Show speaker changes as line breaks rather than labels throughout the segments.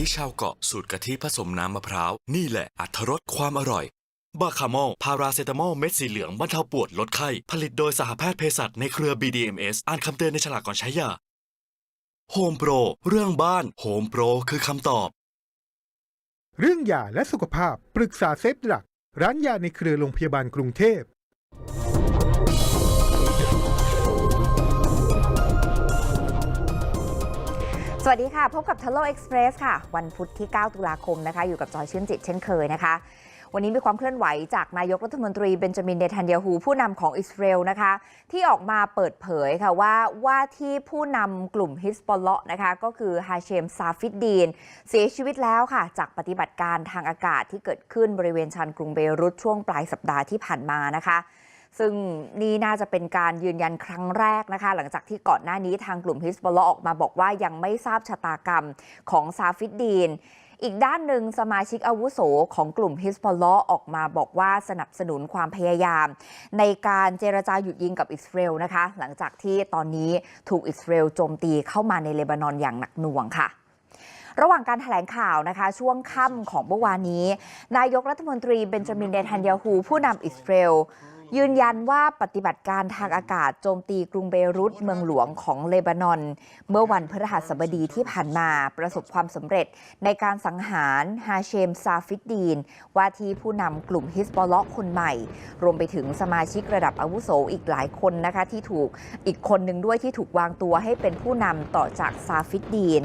ทิชาวเกาะสูตรกะทิผสมน้ำมะพร้าว นี่แหละอัตรสความอร่อย บาคามอลพาราเซตามอลเม็ดสีเหลืองบรรเทาปวดลดไข้ ผลิตโดยสหแพทย์เภสัชในเครือ BDMS อ่านคำเตือนในฉลากก่อนใช้ยาโฮมโปรเรื่องบ้านโฮมโปรคือคำตอบ
เรื่องยาและสุขภาพปรึกษาเซฟหลัก ร้านยาในเครือโรงพยาบาลกรุงเทพ
สวัสดีค่ะ พบกับ t e l o Express ค่ะ วันพุธที่ 9 ตุลาคมนะคะ อยู่กับจอยชื่นจิตเช่นเคยนะคะ วันนี้มีความเคลื่อนไหวจากนายกรัฐมนตรีเบนจามินเนทันยาฮูผู้นำของอิสราเอลนะคะ ที่ออกมาเปิดเผยค่ะว่าว่าที่ผู้นำกลุ่มฮิสบอลเลาะนะคะ ก็คือฮาเชมซาฟิดดีน เสียชีวิตแล้วค่ะ จากปฏิบัติการทางอากาศที่เกิดขึ้นบริเวณชานกรุงเบรุตช่วงปลายสัปดาห์ที่ผ่านมานะคะ ซึ่งนี่น่าจะเป็นการยืนยันครั้งแรกนะคะ หลังจากที่ก่อนหน้านี้ทางกลุ่มฮิสบอลเลออกมาบอกว่ายังไม่ทราบชะตากรรมของซาฟิดดีนอีกด้านหนึ่งสมาชิกอาวุโสของกลุ่มฮิสบอลลออกมาบอกว่าสนับสนุนความพยายาม ในการเจรจาหยุดยิงกับอิสราเอลนะคะ หลังจากที่ตอนนี้ถูกอิสราเอลโจมตีเข้ามาในเลบานอนอย่างหนักหน่วงค่ะระหว่างการแถลงข่าวนะคะ ช่วงค่ำของเมื่อวานนี้ นายกรัฐมนตรีเบนจามินเนทันยาฮูผู้นำอิสราเอล ยืนยันว่าปฏิบัติการทางอากาศโจมตีกรุงเบรุตเมืองหลวงของเลบานอน เมื่อวันพฤหัสบดีที่ผ่านมาประสบความสำเร็จ ในการสังหารฮาเชมซาฟิดดีน ว่าที่ผู้นำกลุ่มฮิสบอลเลาะห์คนใหม่ รวมไปถึงสมาชิกระดับอาวุโสอีกหลายคนนะคะที่ถูกอีกคนหนึ่งด้วยที่ถูกวางตัวให้เป็นผู้นำต่อจากซาฟิดดีน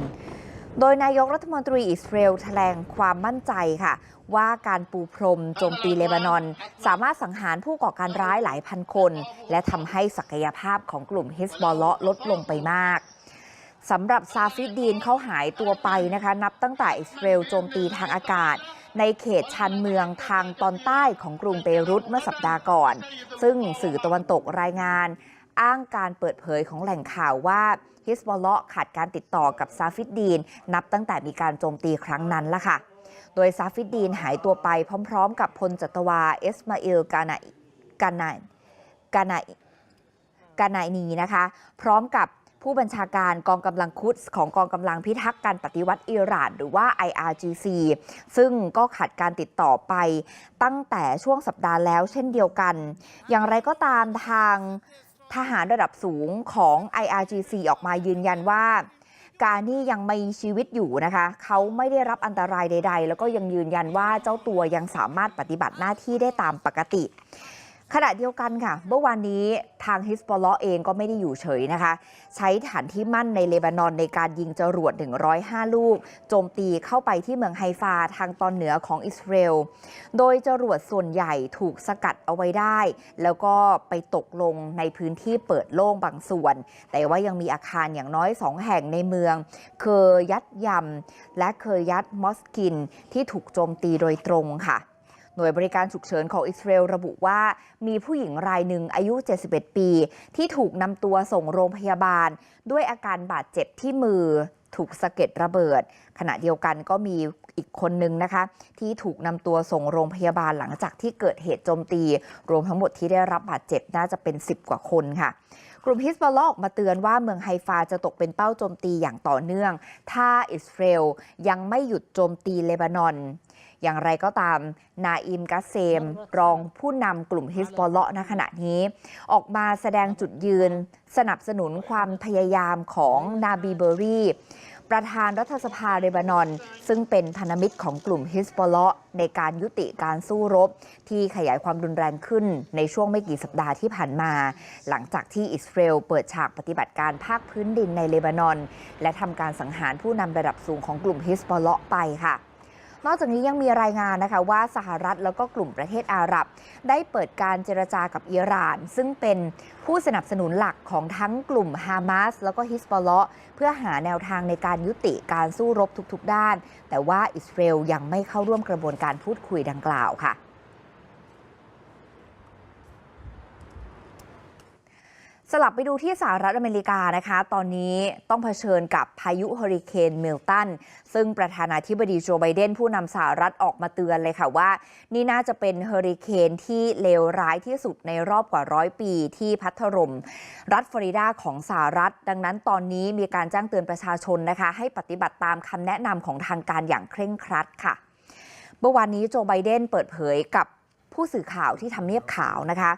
โดยนายกรัฐมนตรีอิสราเอลแถลงความมั่นใจค่ะ ว่าการปูพรมโจมตีเลบานอน สามารถสังหารผู้ก่อการร้ายหลายพันคน และทำให้ศักยภาพของกลุ่มฮิสบอลเลาะลดลงไปมากสำหรับซาฟิดดีนเขาหายตัวไปนะคะ นับตั้งแต่อิสราเอลโจมตีทางอากาศ ในเขตชานเมืองทางตอนใต้ของกรุงเบรุตเมื่อสัปดาห์ก่อน ซึ่งสื่อตะวันตกรายงาน อ้างการเปิดเผยของแหล่งข่าวว่า ฮิสบอลเลาะขาดการติดต่อกับซาฟิดดีน นับตั้งแต่มีการโจมตีครั้งนั้นละค่ะ โดยซาฟิดดีนหายตัวไปพร้อมๆ กับพลจัตวาเอสมาเอลกานากานากานากานานีนะคะ พร้อมกับผู้บัญชาการกองกำลังคุดของกองกำลังพิทักษ์การปฏิวัติอิหร่าน หรือว่า IRGC ซึ่งก็ขาดการติดต่อไปตั้งแต่ช่วงสัปดาห์แล้วเช่นเดียวกัน อย่างไรก็ตามทาง ทหารระดับสูงของ IRGC ออกมายืนยันว่า การนี่ยังมีชีวิตอยู่นะคะ เขาไม่ได้รับอันตรายใด ๆ แล้วก็ยังยืนยันว่าเจ้าตัวยังสามารถปฏิบัติหน้าที่ได้ตามปกติ ขณะเดียวกันค่ะ เมื่อวานนี้ทางฮิสบอลเลเองก็ไม่ได้อยู่เฉยนะคะ ใช้ฐานที่มั่นในเลบานอนในการยิงจรวด 105 ลูก โจมตีเข้าไปที่เมืองไฮฟาทางตอนเหนือของอิสราเอล โดยจรวดส่วนใหญ่ถูกสกัดเอาไว้ได้ แล้วก็ไปตกลงในพื้นที่เปิดโล่งบางส่วน แต่ว่ายังมีอาคารอย่างน้อย 2 แห่งในเมือง เคอยัดยำและเคอยัดมอสกินที่ถูกโจมตีโดยตรงค่ะ หน่วยบริการฉุกเฉินของอิสราเอลระบุว่า มีผู้หญิงรายหนึ่งอายุ 71 ปี ที่ถูกนำตัวส่งโรงพยาบาล ด้วยอาการบาดเจ็บที่มือถูกสะเก็ดระเบิด ขณะเดียวกันก็มีอีกคนนึงนะคะ ที่ถูกนำตัวส่งโรงพยาบาลหลังจากที่เกิดเหตุโจมตี รวมทั้งหมดที่ได้รับบาดเจ็บน่าจะเป็น 10 กว่าคนค่ะ กลุ่มฮิสบอลลออกมาเตือนว่าเมืองไฮฟาจะตกเป็นเป้าโจมตีอย่างต่อเนื่อง ถ้าอิสราเอลยังไม่หยุดโจมตีเลบานอน อย่างไรก็ตาม นาอิมกัสเซม รองผู้นำกลุ่มฮิสบอลเลาะณขณะนี้ ออกมาแสดงจุดยืน สนับสนุนความพยายามของนาบีเบอรีประธานรัฐสภาเลบานอน ซึ่งเป็นพันธมิตรของกลุ่มฮิสบอลเลาะในการยุติการสู้รบ ที่ขยายความรุนแรงขึ้นในช่วงไม่กี่สัปดาห์ที่ผ่านมา หลังจากที่อิสราเอลเปิดฉากปฏิบัติการภาคพื้นดินในเลบานอน และทำการสังหารผู้นำระดับสูงของกลุ่มฮิสบอลเลาะไปค่ะ นอกจากนี้ยังมีรายงานนะคะว่าสหรัฐแล้วก็กลุ่มประเทศอาหรับ ได้เปิดการเจรจากับอิหร่าน ซึ่งเป็นผู้สนับสนุนหลักของทั้งกลุ่มฮามาสแล้วก็ฮิสบอลเลาะเพื่อหาแนวทางในการยุติการสู้รบทุกๆ ด้าน แต่ว่าอิสราเอลยังไม่เข้าร่วมกระบวนการพูดคุยดังกล่าวค่ะ สลับไปดูที่สหรัฐอเมริกานะคะ ตอนนี้ต้องเผชิญกับพายุเฮอริเคนเมลตัน ซึ่งประธานาธิบดีโจไบเดนผู้นำสหรัฐออกมาเตือนเลยค่ะว่า นี่น่าจะเป็นเฮอริเคนที่เลวร้ายที่สุดในรอบกว่าร้อยปีที่พัดถล่มรัฐฟลอริดาของสหรัฐ ดังนั้นตอนนี้มีการแจ้งเตือนประชาชนนะคะ ให้ปฏิบัติตามคำแนะนำของทางการอย่างเคร่งครัดค่ะเมื่อวานนี้โจไบเดนเปิดเผยกับผู้สื่อข่าวที่ทำเนียบขาวนะคะ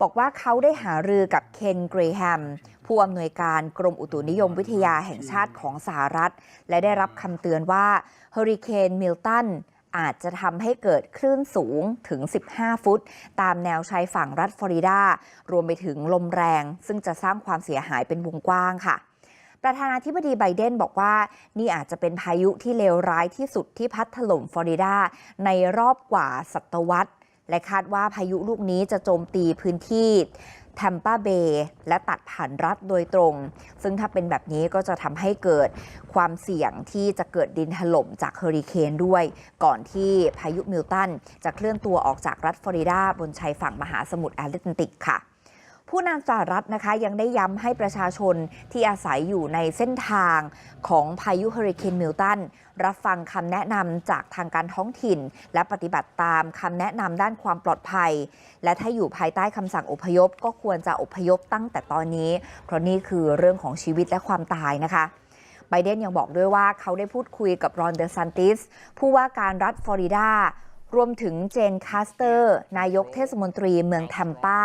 บอกว่าเขาได้หารือกับเคนเกรแฮม ผู้อำนวยการกรมอุตุนิยมวิทยาแห่งชาติของสหรัฐ และได้รับคำเตือนว่าเฮอริเคนมิลตันอาจจะทำให้เกิดคลื่นสูงถึง 15 ฟุต ตามแนวชายฝั่งรัฐฟลอริดา รวมไปถึงลมแรง ซึ่งจะสร้างความเสียหายเป็นวงกว้างค่ะ ประธานาธิบดีไบเดนบอกว่า นี่อาจจะเป็นพายุที่เลวร้ายที่สุดที่พัดถล่มฟลอริดาในรอบกว่าศตวรรษ และคาดว่าพายุลูกนี้จะโจมตีพื้นที่แทมปาเบย์และตัดผ่านรัฐโดยตรง ซึ่งถ้าเป็นแบบนี้ก็จะทำให้เกิดความเสี่ยงที่จะเกิดดินถล่มจากเฮอริเคนด้วย ก่อนที่พายุมิลตันจะเคลื่อนตัวออกจากรัฐฟลอริดาบนชายฝั่งมหาสมุทรแอตแลนติกค่ะ ผู้นำสหรัฐนะคะยังได้ย้ำให้ประชาชนที่อาศัยอยู่ในเส้นทางของพายุเฮอริเคนมิลตัน รับฟังคำแนะนำจากทางการท้องถิ่น และปฏิบัติตามคำแนะนำด้านความปลอดภัย และถ้าอยู่ภายใต้คำสั่งอพยพ ก็ควรจะอพยพตั้งแต่ตอนนี้ เพราะนี่คือเรื่องของชีวิตและความตายนะคะไบเดนยังบอกด้วยว่าเขาได้พูดคุยกับรอนเดอซันติสผู้ว่าการรัฐฟลอริดา รวมถึงเจนคาสเตอร์ นายกเทศมนตรีเมืองแทมปา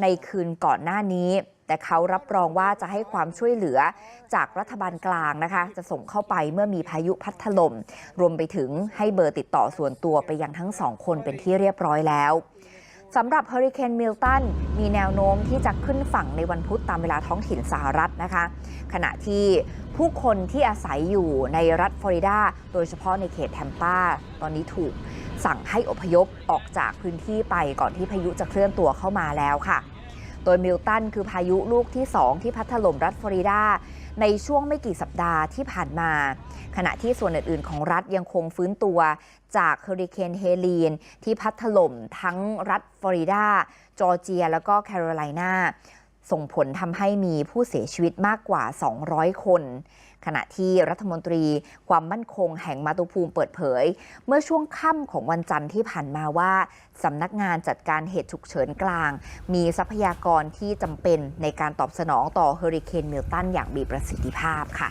ในคืนก่อนหน้านี้ แต่เขารับรองว่าจะให้ความช่วยเหลือจากรัฐบาลกลางนะคะ จะส่งเข้าไปเมื่อมีพายุพัดถล่มรวมไปถึงให้เบอร์ติดต่อส่วนตัวไปยังทั้งสองคนเป็นที่เรียบร้อยแล้วสำหรับเฮอริเคนมิลตันมีแนวโน้มที่จะขึ้นฝั่งในวันพุธตามเวลาท้องถิ่นสหรัฐนะคะ ขณะที่ผู้คนที่อาศัยอยู่ในรัฐฟลอริดา โดยเฉพาะในเขตแทมปาตอนนี้ถูก สั่งให้อพยพออกจากพื้นที่ไปก่อนที่พายุจะเคลื่อนตัวเข้ามาแล้วค่ะ โดยมิลตันคือพายุลูกที่ 2 ที่พัดถล่มรัฐฟลอริดา ในช่วงไม่กี่สัปดาห์ที่ผ่านมา ขณะที่ส่วนอื่น ๆ ของรัฐยังคงฟื้นตัวจากเฮอริเคนเฮลีนที่พัดถล่มทั้งรัฐฟลอริดา จอร์เจีย แล้วก็แคโรไลนาส่งผลทำให้มีผู้เสียชีวิตมากกว่า 200 คน ขณะที่รัฐมนตรีความมั่นคงแห่งมาตุภูมิเปิดเผย เมื่อช่วงค่ำของวันจันทร์ที่ผ่านมาว่าสำนักงานจัดการเหตุฉุกเฉินกลาง มีทรัพยากรที่จำเป็นในการตอบสนองต่อเฮอริเคนมิลตันอย่างมีประสิทธิภาพค่ะ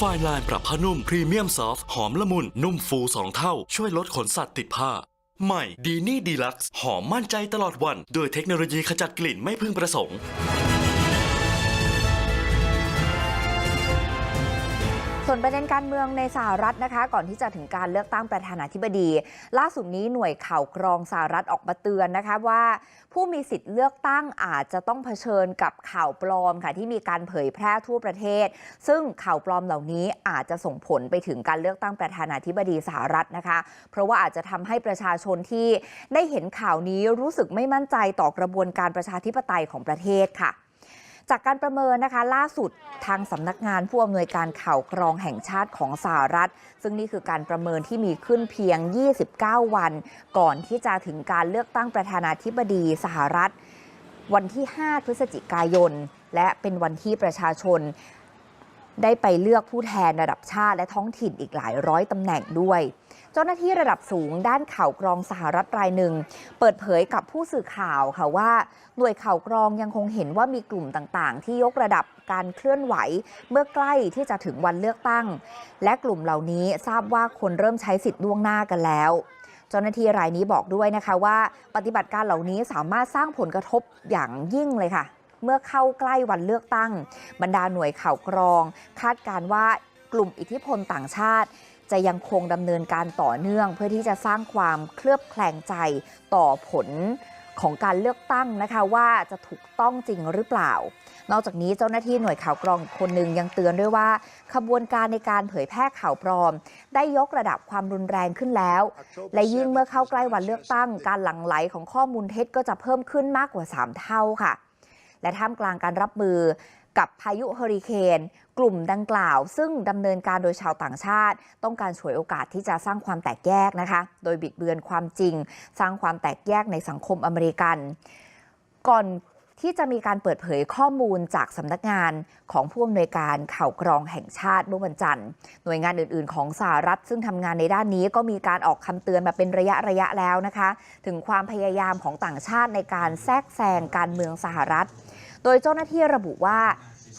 ไฟน์ไลน์ปรับผ้านุ่มพรีเมียมซอฟต์หอมละมุนนุ่มฟูสองเท่า ช่วยลดขนสัตว์ติดผ้า ใหม่ดีนี่ดีลักซ์หอมมั่นใจตลอดวัน โดยเทคโนโลยีขจัดกลิ่นไม่พึงประสงค์
ส่วนประเด็นการเมืองในสหรัฐนะคะ ก่อนที่จะถึงการเลือกตั้งประธานาธิบดี ล่าสุดนี้หน่วยข่าวกรองสหรัฐออกมาเตือนนะคะว่า ผู้มีสิทธิ์เลือกตั้งอาจจะต้องเผชิญกับข่าวปลอมค่ะ ที่มีการเผยแพร่ทั่วประเทศ ซึ่งข่าวปลอมเหล่านี้อาจจะส่งผลไปถึงการเลือกตั้งประธานาธิบดีสหรัฐนะคะ เพราะว่าอาจจะทำให้ประชาชนที่ได้เห็นข่าวนี้รู้สึกไม่มั่นใจต่อกระบวนการประชาธิปไตยของประเทศค่ะ จากการประเมินนะคะล่าสุดทางสำนักงานผู้อำนวยการข่าวกรองแห่งชาติของสหรัฐ ซึ่งนี่คือการประเมินที่มีขึ้นเพียง 29 วัน ก่อนที่จะถึงการเลือกตั้งประธานาธิบดีสหรัฐ วันที่ 5 พฤศจิกายน และเป็นวันที่ประชาชน ได้ไปเลือกผู้แทนระดับชาติและท้องถิ่นอีกหลายร้อยตำแหน่งด้วย เจ้าหน้าที่ระดับสูงด้านข่าวกรองสหรัฐรายหนึ่ง เปิดเผยกับผู้สื่อข่าวค่ะว่าหน่วยข่าวกรองยังคงเห็นว่ามีกลุ่มต่างๆ ที่ยกระดับการเคลื่อนไหว เมื่อใกล้ที่จะถึงวันเลือกตั้ง และกลุ่มเหล่านี้ทราบว่าคนเริ่มใช้สิทธิ์ล่วงหน้ากันแล้วเจ้าหน้าที่รายนี้บอกด้วยนะคะว่าปฏิบัติการเหล่านี้สามารถสร้างผลกระทบอย่างยิ่งเลยค่ะ เมื่อเข้าใกล้วันเลือกตั้ง บรรดาหน่วยข่าวกรอง คาดการว่ากลุ่มอิทธิพลต่างชาติ จะยังคงดำเนินการต่อเนื่อง เพื่อที่จะสร้างความเคลือบแคลงใจต่อผลของการเลือกตั้งนะคะว่าจะถูกต้องจริงหรือเปล่า นอกจากนี้เจ้าหน้าที่หน่วยข่าวกรองคนหนึ่งยังเตือนด้วยว่า ขบวนการในการเผยแพร่ข่าวปลอม ได้ยกระดับความรุนแรงขึ้นแล้ว และยิ่งเมื่อเข้าใกล้วันเลือกตั้ง การหลั่งไหลของข้อมูลเท็จก็จะเพิ่มขึ้นมากกว่า 3 เท่าค่ะและท่ามกลางการรับมือ กับพายุเฮอริเคน กลุ่มดังกล่าว ซึ่งดำเนินการโดยชาวต่างชาติ ต้องการฉวยโอกาสที่จะสร้างความแตกแยกนะคะ โดยบิดเบือนความจริง สร้างความแตกแยกในสังคมอเมริกัน ก่อนที่จะมีการเปิดเผยข้อมูลจากสำนักงานของผู้อำนวยการข่าวกรองแห่งชาติเมื่อวันจันทร์ หน่วยงานอื่น ๆ ของสหรัฐ ซึ่งทำงานในด้านนี้ก็มีการออกคำเตือนมาเป็นระยะระยะแล้วนะคะ ถึงความพยายามของต่างชาติในการแทรกแซงการเมืองสหรัฐ โดยเจ้าหน้าที่ระบุว่า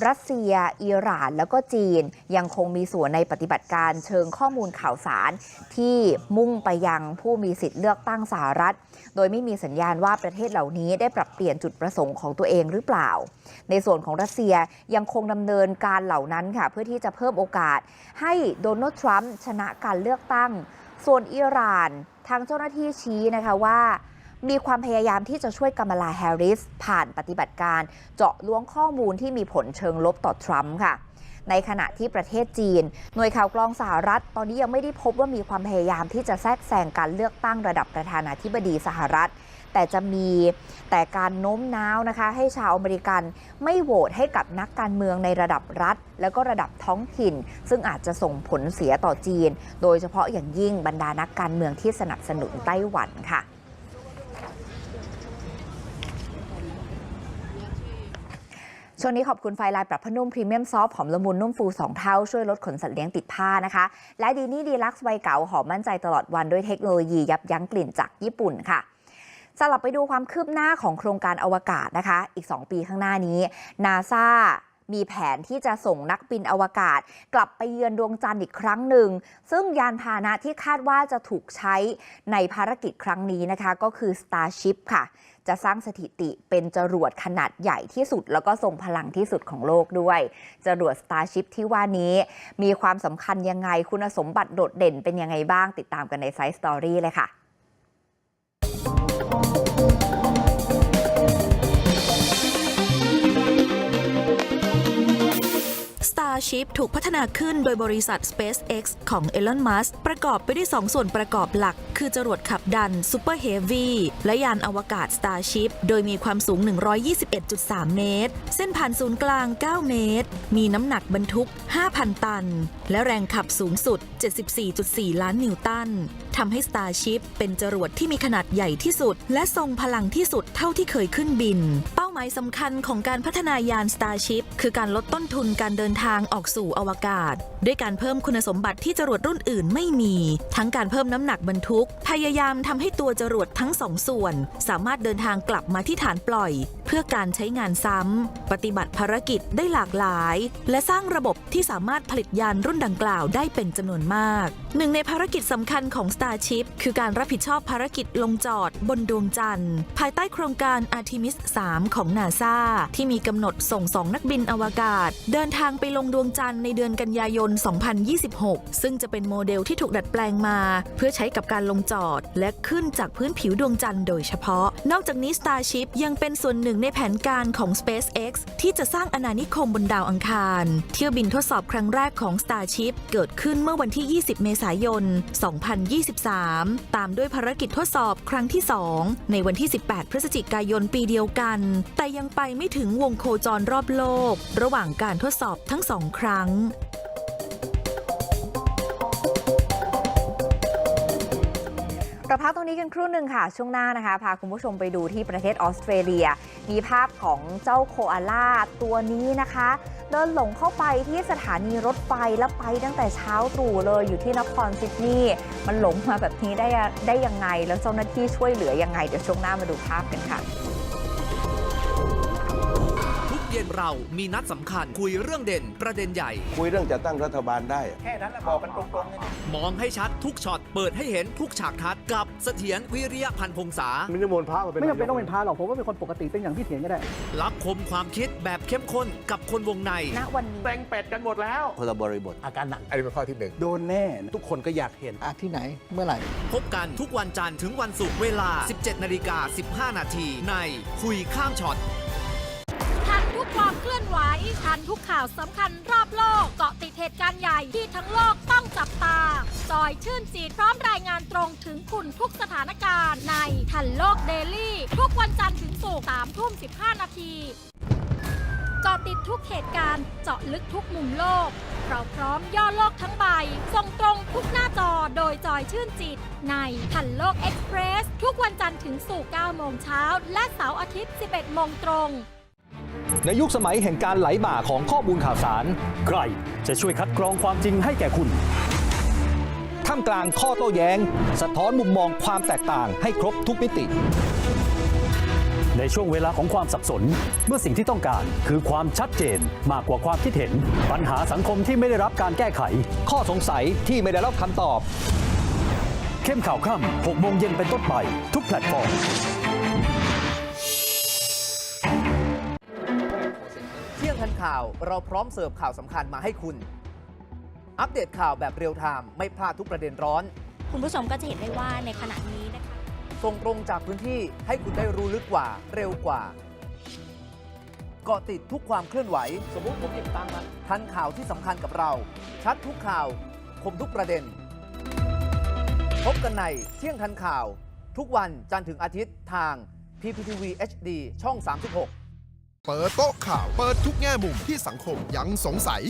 รัสเซีย อิหร่าน แล้วก็จีนยังคงมีส่วนในปฏิบัติการเชิงข้อมูลข่าวสาร ที่มุ่งไปยังผู้มีสิทธิ์เลือกตั้งสหรัฐ โดยไม่มีสัญญาณว่าประเทศเหล่านี้ได้ปรับเปลี่ยนจุดประสงค์ของตัวเองหรือเปล่า ในส่วนของรัสเซียยังคงดำเนินการเหล่านั้นค่ะ เพื่อที่จะเพิ่มโอกาส ให้โดนัลด์ทรัมป์ชนะการเลือกตั้ง ส่วนอิหร่านทางเจ้าหน้าที่ชี้นะคะว่า มีความพยายามที่จะช่วยกามลาแฮร์ริส ผ่านปฏิบัติการเจาะล้วงข้อมูลที่มีผลเชิงลบต่อทรัมป์ค่ะ ในขณะที่ประเทศจีน หน่วยข่าวกรองสหรัฐ ตอนนี้ยังไม่ได้พบว่ามีความพยายามที่จะแทรกแซงการเลือกตั้งระดับประธานาธิบดีสหรัฐ แต่จะมีแต่การโน้มน้าวนะคะ ให้ชาวอเมริกันไม่โหวตให้กับนักการเมืองในระดับรัฐ แล้วก็ระดับท้องถิ่น ซึ่งอาจจะส่งผลเสียต่อจีน โดยเฉพาะอย่างยิ่งบรรดานักการเมืองที่สนับสนุนไต้หวันค่ะ ช่วงนี้ขอบคุณไฟลายปรับผ้านุ่มพรีเมียมซอฟหอมละมุนนุ่มฟู 2 เท่า ช่วยลดขนสัตว์เลี้ยงติดผ้านะคะ และดีนี่ดีลักซ์ไวเก่าหอมมั่นใจตลอดวันด้วยเทคโนโลยียับยั้งกลิ่นจากญี่ปุ่นค่ะสลับไปดูความคืบหน้าของโครงการอวกาศนะคะ อีก 2 ปีข้างหน้านี้นาซามีแผนที่จะส่งนักบินอวกาศ กลับไปเยือนดวงจันทร์อีกครั้งหนึ่ง ซึ่งยานพาหนะที่คาดว่าจะถูกใช้ในภารกิจครั้งนี้นะคะ ก็คือ Starship ค่ะ จะสร้างสถิติเป็นจรวดขนาดใหญ่ที่สุด แล้วก็ทรงพลังที่สุดของโลกด้วย จรวด Starship ที่ว่านี้ มีความสำคัญยังไงคุณสมบัติโดดเด่นเป็นยังไงบ้างติดตามกันในไซส์สตอรี่เลยค่ะ
Starship ถูกพัฒนาขึ้นโดยบริษัท SpaceX ของ Elon Musk ประกอบไปด้วย 2 ส่วนประกอบหลัก คือจรวดขับดัน Super Heavy และยานอวกาศ Starship โดยมีความสูง 121.3 เมตร เส้นผ่านศูนย์กลาง 9 เมตร มีน้ำหนักบรรทุก 5,000 ตัน และแรงขับสูงสุด 74.4 ล้านนิวตันทำให้ Starship เป็นจรวดที่มีขนาดใหญ่ที่สุด และทรงพลังที่สุดเท่าที่เคยขึ้นบิน เป้าหมายสำคัญของการพัฒนายาน Starship คือการลดต้นทุนการเดินทางออกอกสู่อวกาศ ด้วยการเพิ่มคุณสมบัติที่จรวดรุ่นอื่นไม่มี ทั้งการเพิ่มน้ำหนักบรรทุก พยายามทำให้ตัวจรวดทั้งสองส่วน สามารถเดินทางกลับมาที่ฐานปล่อย เพื่อการใช้งานซ้ำ ปฏิบัติภารกิจได้หลากหลาย และสร้างระบบที่สามารถผลิตยานรุ่นดังกล่าวได้เป็นจำนวนมากหนึ่งในภารกิจสำคัญของ Starship คือการรับผิดชอบภารกิจลงจอดบนดวงจันทร์ ภายใต้โครงการ Artemis 3 ของนาซาที่มีกำหนดส่งสองนักบินอวกาศ เดินทางไปลงดวงจันทร์ในเดือนกันยายน 2026 ซึ่งจะเป็นโมเดลที่ถูกดัดแปลงมา เพื่อใช้กับการลงจอด และขึ้นจากพื้นผิวดวงจันทร์โดยเฉพาะ นอกจากนี้ Starship ยังเป็นส่วนหนึ่งในแผนการของ SpaceX ที่จะสร้างอาณานิคมบนดาวอังคาร เที่ยวบินทดสอบครั้งแรกของ Starship เกิดขึ้นเมื่อวันที่ 20 เมษายน 2023 ตามด้วยภารกิจทดสอบครั้งที่ 2 ในวันที่ 18 พฤศจิกายนปีเดียวกัน แต่ยังไปไม่ถึงวงโคจรรอบโลก ระหว่างการทดสอบทั้งสองครั้ง
เราพักตรงนี้กันครู่หนึ่งค่ะ ช่วงหน้านะคะ พาคุณผู้ชมไปดูที่ประเทศออสเตรเลีย มีภาพของเจ้าโคอาล่าตัวนี้นะคะเดินหลงเข้าไปที่สถานีรถไฟแล้วไปตั้งแต่เช้าตรู่เลยอยู่ที่นครซิดนีย์มันหลงมาแบบนี้ได้ได้ยังไง แล้วเจ้าหน้าที่ช่วยเหลือยังไง เดี๋ยวช่วงหน้ามาดูภาพกันค่ะ
เย็นเรามีนัดสำคัญคุยเรื่องเด่นประเด็นใหญ่
คุยเรื่องจะตั้งรัฐบาลได้
แค่นั้นแหละบอกกันตรงๆเลย
มองให้ชัดทุกช็อตเปิดให้เห็นทุกฉากทัดกับเสถียรวิริยะพันธ์พงษา
ไม่จำเป็นต้องเป็นพระหรอกผมว่าเป็นคนปกติเป็นอย่างที่เถียงก็ได้
รับคมความคิดแบบเข้มข้นกับคนวงใน
ณวันนี้
เต็งเป็ดกันหมดแล้ว
คนละบริบท
อาการหนัก
อันนี้เป็นข้อที่หนึ่ง
โดนแน่ ทุกคนก็อยากเห็น
อะที่ไหน เมื่อไหร่
พบกันทุกวันจันทร์ถึงวันศุกร์เวลา 17นาฬิกา15 นาทีในคุยข้ามช็อต
ทุกความเคลื่อนไหวทันทุกข่าวสำคัญรอบโลกเกาะติดเหตุการณ์ใหญ่ที่ทั้งโลกต้องจับตา จอยชื่นจีพร้อมรายงานตรงถึงคุณทุกสถานการณ์ในทันโลกเดลี่ ทุกวันจันทร์ถึงศุกร์3ทุ่ม15นาทีเกาะติดทุกเหตุการณ์เจาะลึกทุกมุมโลกเราพร้อมย่อโลกทั้งใบ ส่งตรงทุกหน้าจอโดยจอยชื่นจิต ในทันโลกเอ็กซ์เพรส ทุกวันจันทร์ถึงศุกร์9โมงเช้า และเสาร์อาทิตย์ 11 โมงตรง
ในยุคสมัยแห่งการไหลบ่าของข้อมูลข่าวสาร ใครจะช่วยคัดกรองความจริงให้แก่คุณ ท่ามกลางข้อโต้แย้ง สะท้อนมุมมองความแตกต่างให้ครบทุกมิติ ในช่วงเวลาของความสับสน เมื่อสิ่งที่ต้องการคือความชัดเจนมากกว่าความคิดเห็น ปัญหาสังคมที่ไม่ได้รับการแก้ไข ข้อสงสัยที่ไม่ได้รับคำตอบ เข้มข่าวค่ำ6โมงเย็นเป็นต้นไป ทุกแพลตฟอร์ม
ข่าวเราพร้อมเสิร์ฟข่าวสำคัญมาให้คุณ อัปเดตข่าวแบบเรียลไทม์ไม่พลาดทุกประเด็นร้อน
คุณผู้ชมก็จะเห็นได้ว่าในขณะนี้นะคะ
ส่งตรงจากพื้นที่ให้คุณได้รู้ลึกกว่าเร็วกว่าเกาะติดทุกความเคลื่อนไหว สมมุติผมหยิบตังค์มาทันข่าวที่สำคัญกับเรา ชัดทุกข่าว คมทุกประเด็น พบกันในเที่ยงทันข่าว ทุกวันจันทร์ถึงอาทิตย์ทาง PPTV HD ช่อง 36
เปิดโต๊ะข่าว เปิดทุกแง่มุมที่สังคมยังสงสัย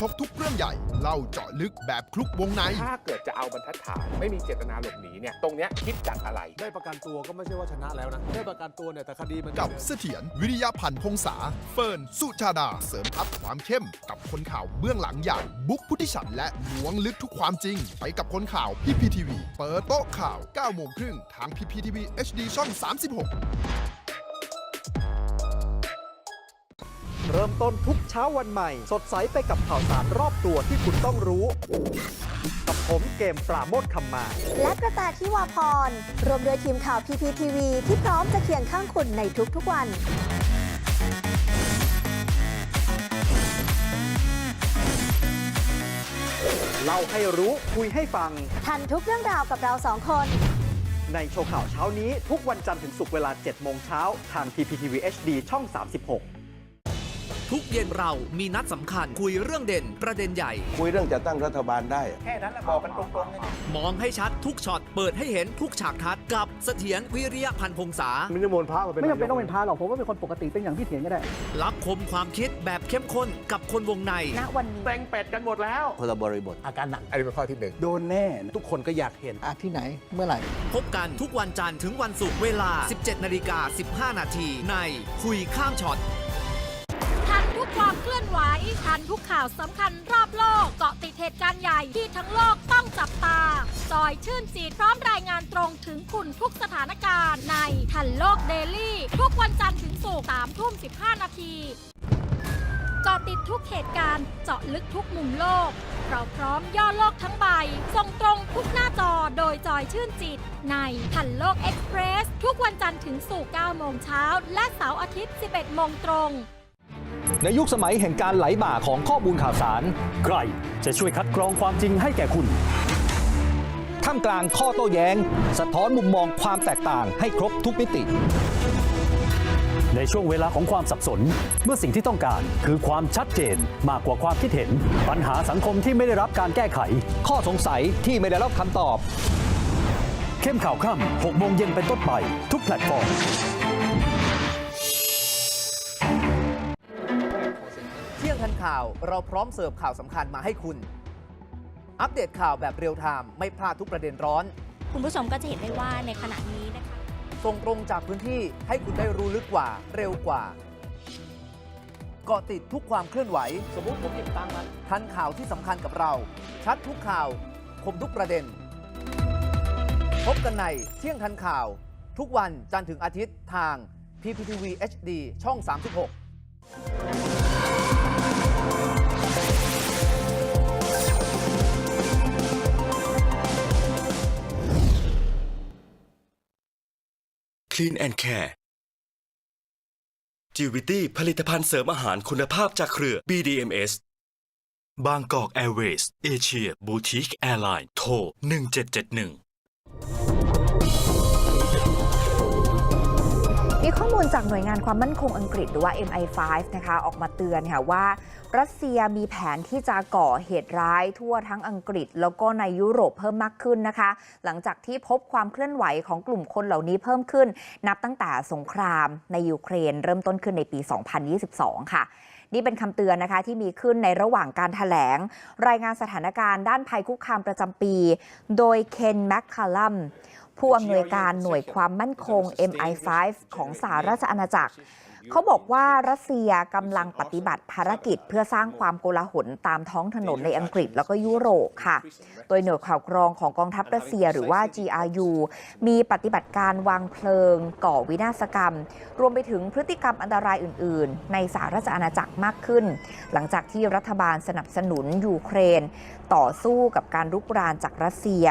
พบทุกเรื่องใหญ่เล่าเจาะลึกแบบคลุกวงใน
ถ้าเกิดจะเอาบรรทัดฐานไม่มีเจตนาหลบหนีเนี่ยตรงเนี้ยคิดจากอะไร
ได้ประกันตัวก็ไม่ใช่ว่าชนะแล้วนะได้ประกันตัวเนี่ยแต่คดีมัน
กับเสถียรวิริยาพันธ์พงษา เฟิร์นสุชาดา เสริมทัพความเข้ม กับคนข่าวเบื้องหลังอย่างบุ๊กพุทธิฉันและล้วงลึกทุกความจริง ไปกับคนข่าวพีพีทีวีเปิดโต๊ะข่าว9โมงครึ่งทางพีพีทีวี HD ช่อง 36
เริ่มต้นทุกเช้าวันใหม่ สดใสไปกับข่าวสารรอบตัวที่คุณต้องรู้ กับผมเกมปราโมทคำมา
และกระแตที่วาพร รวมโดยทีมข่าว PPTV ที่พร้อมจะเคียงข้างคุณในทุกๆวัน
เล่าให้รู้คุยให้ฟัง
ทันทุกเรื่องราวกับเราสองคน
ในโชว์ข่าวเช้านี้ทุกวันจันทร์ถึงศุกร์เวลา 7 โมงเช้าทาง PPTV HD ช่อง 36
ทุกเย็นเรามีนัดสำคัญคุยเรื่องเด่นประเด็นใหญ่
คุยเรื่องจะตั้งรัฐบาลได้
แค่นั้นแหละบอกกันตรงๆเลย
มองให้ชัดทุกช็อตเปิดให้เห็นทุกฉากทัดกับเสถียรวิริยะพันธ์พงษา
ไม่ได้มนพระมาเป็น
ไม่จำเป็นต้องเป็นพาหรอกผมว่าเป็นคนปกติเป็นอย่างที่เถียงก็ได้
รับคมความคิดแบบเข้มข้นกับคนวงใน
ณวันนี้
เต็งเป็ดกันหมดแล้ว
คนละบริบท อาการหนัก
อันนี้เป็นข้อที่หนึ่ง
โดนแน่ ทุกคนก็อยากเห็นอะที่ไหนเมื่อไหร่
พบกันทุกวันจันทร์ถึงวันศุกร์เวลา 17นาฬิกา15นาทีในคุยข้ามช็อต
ทันทุก ความเคลื่อนไหวทันทุกข่าวสำคัญรอบโลกเกาะติดเหตุการณ์ใหญ่ที่ทั้งโลกต้องจับตา จอยชื่นจีพร้อมรายงานตรงถึงคุณทุกสถานการณ์ในทันโลกเดลี่ ทุกวันจันทร์ถึงศุกร์3ทุ่ม15นาทีเกาะติดทุกเหตุการณ์เจาะลึกทุกมุมโลก เราพร้อมย่อโลกทั้งใบ ส่งตรงทุกหน้าจอโดยจอยชื่นจิต ในทันโลกเอ็กซ์เพรส ทุกวันจันทร์ถึงศุกร์9โมงเช้า และเสาร์อาทิตย์ 11 โมงตรง
ในยุคสมัยแห่งการไหลบ่าของข้อมูลข่าวสาร ใครจะช่วยคัดกรองความจริงให้แก่คุณ ท่ามกลางข้อโต้แย้ง สะท้อนมุมมองความแตกต่างให้ครบทุกมิติ ในช่วงเวลาของความสับสน เมื่อสิ่งที่ต้องการคือความชัดเจนมากกว่าความคิดเห็น ปัญหาสังคมที่ไม่ได้รับการแก้ไข ข้อสงสัยที่ไม่ได้รับคำตอบ เข้มข่าวค่ำ6โมงเย็นเป็นต้นไป ทุกแพลตฟอร์ม
ที่ยงทันข่าว เราพร้อมเสิร์ฟข่าวสำคัญมาให้คุณ อัปเดตข่าวแบบเรียลไทม์ไม่พลาดทุกประเด็นร้อน
คุณผู้ชมก็จะเห็นได้ว่าในขณะนี้นะคะ
ส่งตรงจากพื้นที่ให้คุณได้รู้ลึกกว่าเร็วกว่าเกาะติดทุกความเคลื่อนไหว สมมุติผมหยิบตังค์มาทันข่าวที่สำคัญกับเรา ชัดทุกข่าว คมทุกประเด็น พบกันในเที่ยงทันข่าว ทุกวันจันทร์ถึงอาทิตย์ทาง PPTV HD ช่อง 36
Clean and Care GVT ผลิตภัณฑ์เสริมอาหารคุณภาพจากเครือ BDMS บางกอกแอร์เวย์สเอเชียบูติกแอร์ไลน์โทร 1771
มีข้อมูลจากหน่วยงานความมั่นคงอังกฤษหรือว่า MI5 นะคะออกมาเตือนค่ะว่า รัสเซียมีแผนที่จะก่อเหตุร้ายทั่วทั้งอังกฤษ แล้วก็ในยุโรปเพิ่มมากขึ้นนะคะ หลังจากที่พบความเคลื่อนไหวของกลุ่มคนเหล่านี้เพิ่มขึ้น นับตั้งแต่สงครามในยูเครน เริ่มต้นขึ้นในปี 2022 ค่ะนี่เป็นคำเตือนนะคะที่มีขึ้นในระหว่างการถแถลง รายงานสถานการณ์ด้านภัยคุกคามประจำปี โดยเคนแมคคาลัม ผู้อำนวยการหน่วยความมั่นคง MI5 ของสหราชอาณาจักร เขาบอกว่ารัสเซียกำลังปฏิบัติภารกิจเพื่อสร้างความโกลาหลตามท้องถนนในอังกฤษแล้วก็ยุโรปค่ะ โดยหน่วยข่าวกรองของกองทัพรัสเซียหรือว่า GRU มีปฏิบัติการวางเพลิง ก่อวินาศกรรม รวมไปถึงพฤติกรรมอันตรายอื่น ๆ ในสหราชอาณาจักรมากขึ้น หลังจากที่รัฐบาลสนับสนุนยูเครน ต่อสู้กับการรุกรานจากรัสเซีย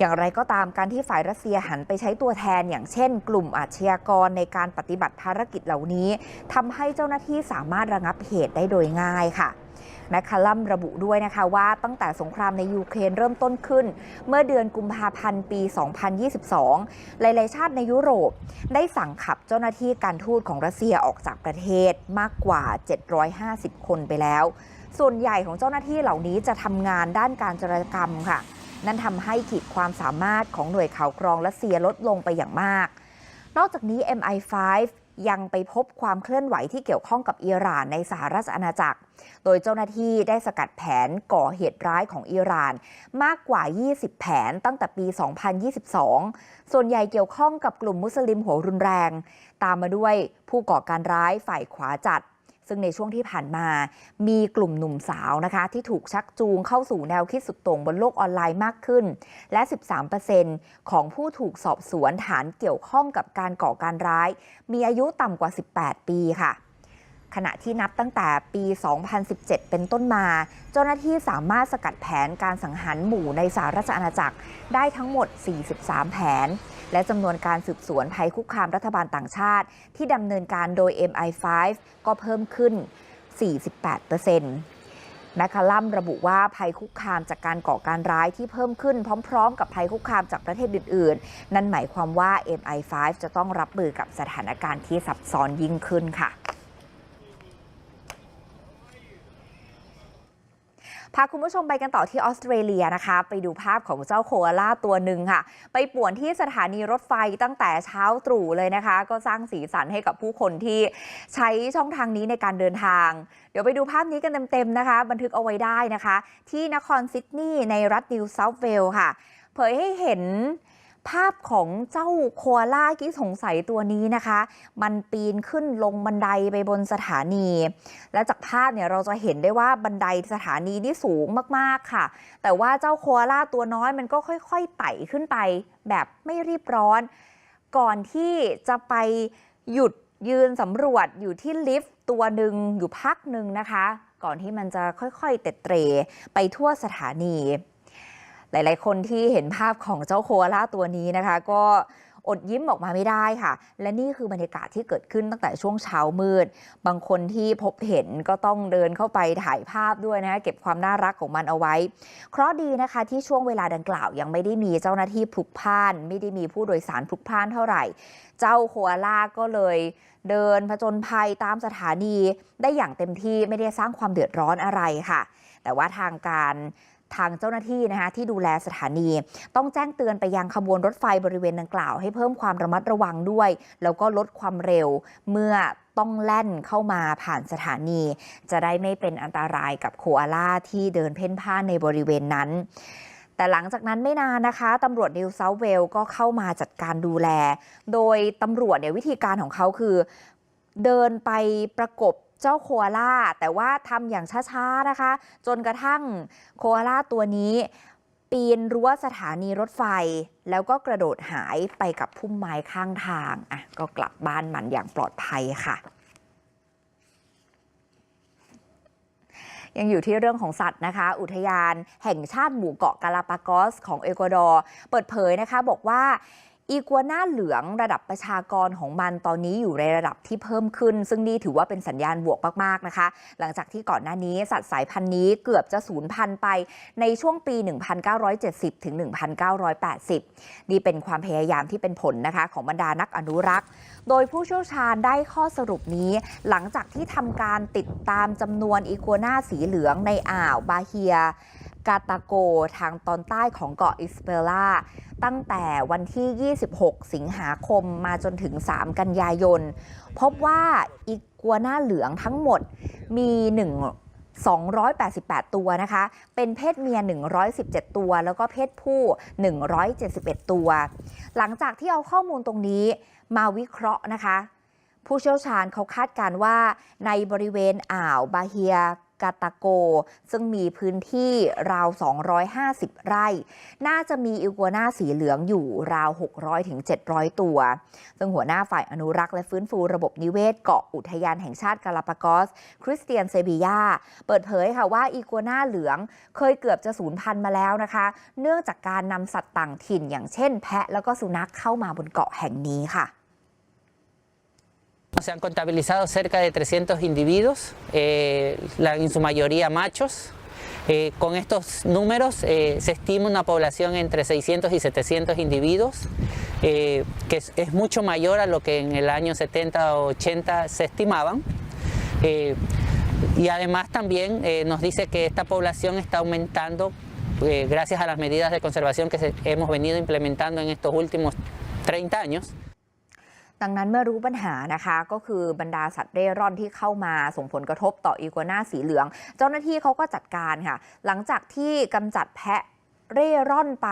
อย่างไรก็ตามการที่ฝ่ายรัสเซียหันไปใช้ตัวแทน อย่างเช่น กลุ่มอาชญากรในการปฏิบัติภารกิจเหล่านี้ทำให้เจ้าหน้าที่สามารถระงับเหตุได้โดยง่ายค่ะแมคคลัมระบุด้วยนะคะว่าตั้งแต่สงครามในยูเครนเริ่มต้นขึ้น เมื่อเดือนกุมภาพันธ์ปี 2022 หลาย ๆ ชาติในยุโรป ได้สั่งขับเจ้าหน้าที่การทูตของรัสเซียออกจากประเทศมากกว่า 750 คนไปแล้ว ส่วนใหญ่ของเจ้าหน้าที่เหล่านี้จะทำงานด้านการจารกรรมค่ะ นั่นทำให้ขีดความสามารถของหน่วยข่าวกรองรัสเซียลดลงไปอย่างมาก นอกจากนี้ MI5 ยังไปพบความเคลื่อนไหวที่เกี่ยวข้องกับอิหร่านในสหราชอาณาจักร โดยเจ้าหน้าที่ได้สกัดแผนก่อเหตุร้ายของอิหร่าน มากกว่า 20 แผนตั้งแต่ปี 2022 ส่วนใหญ่เกี่ยวข้องกับกลุ่มมุสลิมหัวรุนแรง ตามมาด้วยผู้ก่อการร้ายฝ่ายขวาจัด ซึ่งในช่วงที่ผ่านมามีกลุ่มหนุ่มสาวนะคะ ที่ถูกชักจูงเข้าสู่แนวคิดสุดโต่งบนโลกออนไลน์มากขึ้น และ 13%ของผู้ถูกสอบสวนฐานเกี่ยวข้องกับการก่อการร้าย มีอายุต่ำกว่า 18 ปีค่ะขณะที่นับตั้งแต่ปี 2017 เป็นต้นมา เจ้าหน้าที่สามารถสกัดแผนการสังหารหมู่ในสหราชอาณาจักรได้ทั้งหมด 43 แผน และจำนวนการสืบสวนภัยคุกคามรัฐบาลต่างชาติ ที่ดำเนินการโดย MI5 ก็เพิ่มขึ้น 48%แมคคาลัมระบุว่าภัยคุกคามจากการก่อการร้ายที่เพิ่มขึ้นพร้อม ๆ กับภัยคุกคามจากประเทศอื่น ๆ นั่นหมายความว่า MI5 จะต้องรับมือกับสถานการณ์ที่ซับซ้อนยิ่งขึ้นค่ะาคุณผู้ชมไปกันต่อที่ออสเตรเลียนะคะ ไปดูภาพของเจ้าโคอาล่าตัวหนึ่งค่ะ ไปป่วนที่สถานีรถไฟตั้งแต่เช้าตรู่เลยนะคะ ก็สร้างสีสันให้กับผู้คนที่ใช้ช่องทางนี้ในการเดินทาง เดี๋ยวไปดูภาพนี้กันเต็มๆนะคะ บันทึกเอาไว้ได้นะคะ ที่นครซิดนีย์ในรัฐนิวเซาท์เวลส์ค่ะ เผยให้เห็น ภาพของเจ้าโคอาล่าที่สงสัยตัวนี้นะคะ มันปีนขึ้นลงบันไดไปบนสถานี และจากภาพเนี่ยเราจะเห็นได้ว่าบันไดสถานีนี่สูงมากๆค่ะ แต่ว่าเจ้าโคอาล่าตัวน้อยมันก็ค่อยๆไต่ขึ้นไป แบบไม่รีบร้อน ก่อนที่จะไปหยุดยืนสำรวจอยู่ที่ลิฟต์ตัวหนึ่งอยู่พักหนึ่งนะคะ ก่อนที่มันจะค่อยๆเตะเตรไปทั่วสถานี หลาย ๆ คนที่เห็นภาพของเจ้าโคอาล่าตัวนี้นะคะ ก็อดยิ้มออกมาไม่ได้ค่ะ และนี่คือบรรยากาศที่เกิดขึ้นตั้งแต่ช่วงเช้ามืด บางคนที่พบเห็นก็ต้องเดินเข้าไปถ่ายภาพด้วยนะคะเก็บความน่ารักของมันเอาไว้เคราะห์ดีนะคะที่ช่วงเวลาดังกล่าวยังไม่ได้มีเจ้าหน้าที่พลุกพ่าน ไม่ได้มีผู้โดยสารพลุกพ่านเท่าไหร่ เจ้าโคอาล่าก็เลยเดินผจญภัยตามสถานีได้อย่างเต็มที่ไม่ได้สร้างความเดือดร้อนอะไรค่ะ แต่ว่าทางการ ทางเจ้าหน้าที่นะคะที่ดูแลสถานี ต้องแจ้งเตือนไปยังขบวนรถไฟบริเวณดังกล่าวให้เพิ่มความระมัดระวังด้วย แล้วก็ลดความเร็วเมื่อต้องแล่นเข้ามาผ่านสถานี จะได้ไม่เป็นอันตรายกับโคอาล่าที่เดินเพ่นพ่านในบริเวณนั้น แต่หลังจากนั้นไม่นานนะคะตำรวจนิวเซาท์เวลก็เข้ามาจัดการดูแล โดยตำรวจเนี่ยวิธีการของเขาคือ เดินไปประกบ เจ้าโคอาล่าแต่ว่าทำอย่างช้าๆนะคะ จนกระทั่งโคอาล่าตัวนี้ ปีนรั้วสถานีรถไฟ แล้วก็กระโดดหายไปกับพุ่มไม้ข้างทางอะก็กลับบ้านมันอย่างปลอดภัยค่ะยังอยู่ที่เรื่องของสัตว์นะคะ อุทยานแห่งชาติหมู่เกาะกาลาปากอสของเอกวาดอร์ เปิดเผยนะคะบอกว่า อีกัวน่าเหลืองระดับประชากรของมันตอนนี้อยู่ในระดับที่เพิ่มขึ้น ซึ่งนี่ถือว่าเป็นสัญญาณบวกมาก ๆ นะคะ หลังจากที่ก่อนหน้านี้สัตว์สายพันธุ์นี้เกือบจะสูญพันธุ์ไปในช่วงปี 1970 ถึง 1980 นี่เป็นความพยายามที่เป็นผลนะคะของบรรดานักอนุรักษ์ โดยผู้เชี่ยวชาญได้ข้อสรุปนี้หลังจากที่ทำการติดตามจำนวนอีกัวน่าสีเหลืองในอ่าวบาเฮีย กาตาโกทางตอนใต้ของเกาะอิสเปล่าตั้งแต่วันที่ 26 สิงหาคมมาจนถึง 3 กันยายน พบว่าอีกัวน่าเหลืองทั้งหมดมี 1 288 ตัวนะคะ เป็นเพศเมีย 117 ตัว แล้วก็เพศผู้ 171 ตัว หลังจากที่เอาข้อมูลตรงนี้มาวิเคราะห์นะคะ ผู้เชี่ยวชาญเขาคาดการณ์ว่าในบริเวณอ่าวบาเฮีย กาตาโก ซึ่งมีพื้นที่ราว 250 ไร่ น่าจะมีอิกัวน่าสีเหลืองอยู่ราว 600ถึง700 ตัว ซึ่งหัวหน้าฝ่ายอนุรักษ์และฟื้นฟูระบบนิเวศเกาะอุทยานแห่งชาติกาลาปากอส คริสเตียนเซบียา เปิดเผยค่ะว่าอีกัวน่าเหลืองเคยเกือบจะสูญพันธุ์มาแล้วนะคะ เนื่องจากการนำสัตว์ต่างถิ่นอย่างเช่น แพะแล้วก็สุนัขเข้ามาบนเกาะแห่งนี้ค่ะ
Se han contabilizado cerca de 300 individuos, eh, en su mayoría machos. Eh, con estos números eh, se estima una población entre 600 y 700 individuos, que es, mucho mayor a lo que en el año 70 o 80 se estimaban. Y además también nos dice que esta población está aumentando gracias a las medidas de conservación que hemos venido implementando en estos últimos 30 años.
ดังนั้นเมื่อรู้ปัญหานะคะก็คือบรรดาสัตว์เร่ร่อนที่เข้ามาส่งผลกระทบต่ออีกัวน่าสีเหลือง เจ้าหน้าที่เขาก็จัดการค่ะ หลังจากที่กำจัดแพะเร่ร่อนไป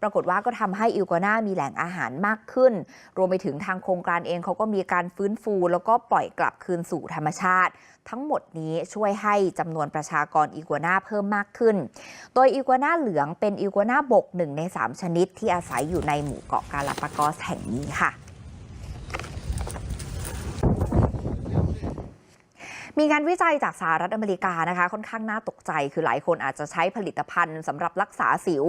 ปรากฏว่าก็ทำให้อีกัวน่ามีแหล่งอาหารมากขึ้น รวมไปถึงทางโครงการเองเขาก็มีการฟื้นฟู แล้วก็ปล่อยกลับคืนสู่ธรรมชาติ ทั้งหมดนี้ช่วยให้จำนวนประชากรอีกัวน่าเพิ่มมากขึ้น โดยอีกัวน่าเหลืองเป็นอีกัวน่าบกหนึ่งใน 3 ชนิดที่อาศัยอยู่ในหมู่เกาะกาลาปากอสแห่งนี้ค่ะ มีงานวิจัยจากสหรัฐอเมริกานะคะ ค่อนข้างน่าตกใจ คือหลายคนอาจจะใช้ผลิตภัณฑ์สำหรับรักษาสิว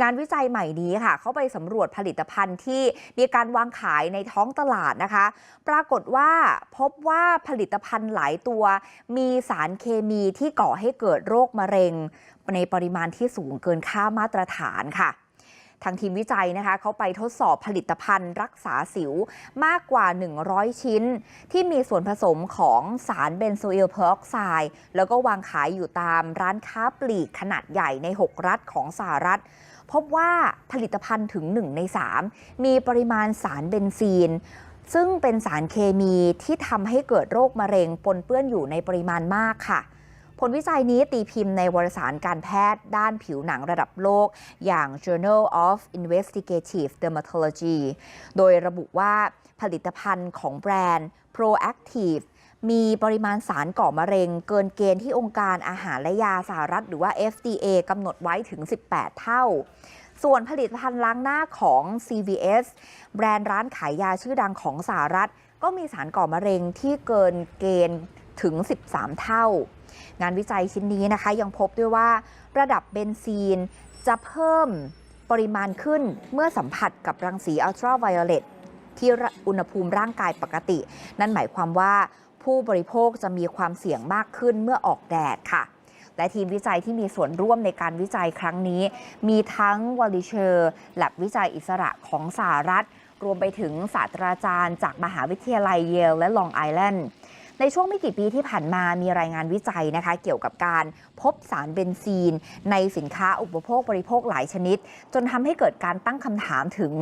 งานวิจัยใหม่นี้ค่ะ เขาไปสำรวจผลิตภัณฑ์ที่มีการวางขายในท้องตลาดนะคะ ปรากฏว่าพบว่าผลิตภัณฑ์หลายตัว มีสารเคมีที่ก่อให้เกิดโรคมะเร็ง ในปริมาณที่สูงเกินค่ามาตรฐานค่ะ ทางทีมวิจัยนะคะเขาไปทดสอบผลิตภัณฑ์รักษาสิวมากกว่า 100 ชิ้น ที่มีส่วนผสมของสารเบนโซอิลเพอร์ออกไซด์แล้วก็วางขายอยู่ตามร้านค้าปลีกขนาดใหญ่ใน 6 รัฐของสหรัฐ พบว่าผลิตภัณฑ์ถึง 1 ใน 3 มีปริมาณสารเบนซีนซึ่งเป็นสารเคมีที่ทำให้เกิดโรคมะเร็งปนเปื้อนอยู่ในปริมาณมากค่ะ ผลวิจัยนี้ตีพิมพ์ในวารสารการแพทย์ด้านผิวหนังระดับโลก อย่าง Journal of Investigative Dermatology โดยระบุว่าผลิตภัณฑ์ของแบรนด์ Proactive มีปริมาณสารก่อมะเร็งเกินเกณฑ์ที่องค์การอาหารและยาสหรัฐ หรือว่า FDA กำหนดไว้ถึง 18 เท่า ส่วนผลิตภัณฑ์ล้างหน้าของ CVS แบรนด์ร้านขายยาชื่อดังของสหรัฐ ก็มีสารก่อมะเร็งที่เกินเกณฑ์ถึง 13 เท่า งานวิจัยชิ้นนี้นะคะยังพบด้วยว่าระดับเบนซีนจะเพิ่มปริมาณขึ้นเมื่อสัมผัสกับรังสีอัลตราไวโอเลตที่อุณหภูมิร่างกายปกติ นั่นหมายความว่าผู้บริโภคจะมีความเสี่ยงมากขึ้นเมื่อออกแดดค่ะ และทีมวิจัยที่มีส่วนร่วมในการวิจัยครั้งนี้ มีทั้งวอลิเชอร์แลบวิจัยอิสระของสหรัฐ รวมไปถึงศาสตราจารย์จากมหาวิทยาลัยเยลและลองไอแลนด์ ในช่วงไม่กี่ปีที่ผ่านมามีรายงานวิจัยนะคะ เกี่ยวกับการพบสารเบนซีน ในสินค้าอุปโภคบริโภคหลายชนิด จนทำให้เกิดการตั้งคำถามถึง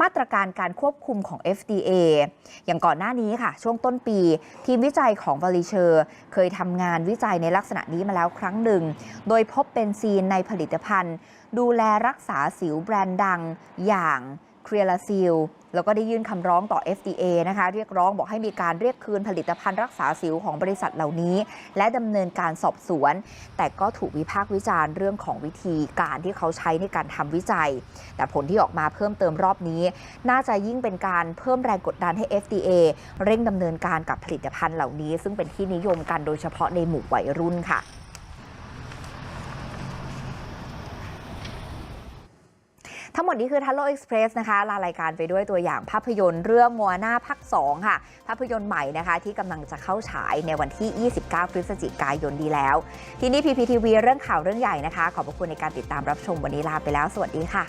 มาตรการการควบคุมของ FDA อย่างก่อนหน้านี้ค่ะ ช่วงต้นปี ทีมวิจัยของวาลิเชอร์เคยทำงานวิจัยในลักษณะนี้มาแล้วครั้งหนึ่ง โดยพบเบนซีนในผลิตภัณฑ์ ดูแลรักษาสิวแบรนด์ดังอย่างเคลียร์ซิล แล้วก็ได้ยื่นคำร้องต่อ FDA นะคะเรียกร้องบอกให้มีการเรียกคืนผลิตภัณฑ์รักษาสิวของบริษัทเหล่านี้ และดำเนินการสอบสวน แต่ก็ถูกวิพากษ์วิจารณ์เรื่องของวิธีการที่เขาใช้ในการทำวิจัย แต่ผลที่ออกมาเพิ่มเติมรอบนี้ น่าจะยิ่งเป็นการเพิ่มแรงกดดันให้ FDA เร่งดำเนินการกับผลิตภัณฑ์เหล่านี้ ซึ่งเป็นที่นิยมกันโดยเฉพาะในหมู่วัยรุ่นค่ะ ทั้งหมดนี้คือทัลโลเอ็กซ์เพรสนะคะลารายการไปด้วยตัวอย่างภาพยนตร์เรื่องมัวหน้าภาค2ค่ะ ภาพยนตร์ใหม่นะคะที่กำลังจะเข้าฉายในวันที่ 29 พฤศจิกายนดีแล้ว ทีนี้ PPTV เรื่องข่าวเรื่องใหญ่นะคะ ขอบพระคุณในการติดตามรับชมวันนี้ลาไปแล้ว สวัสดีค่ะ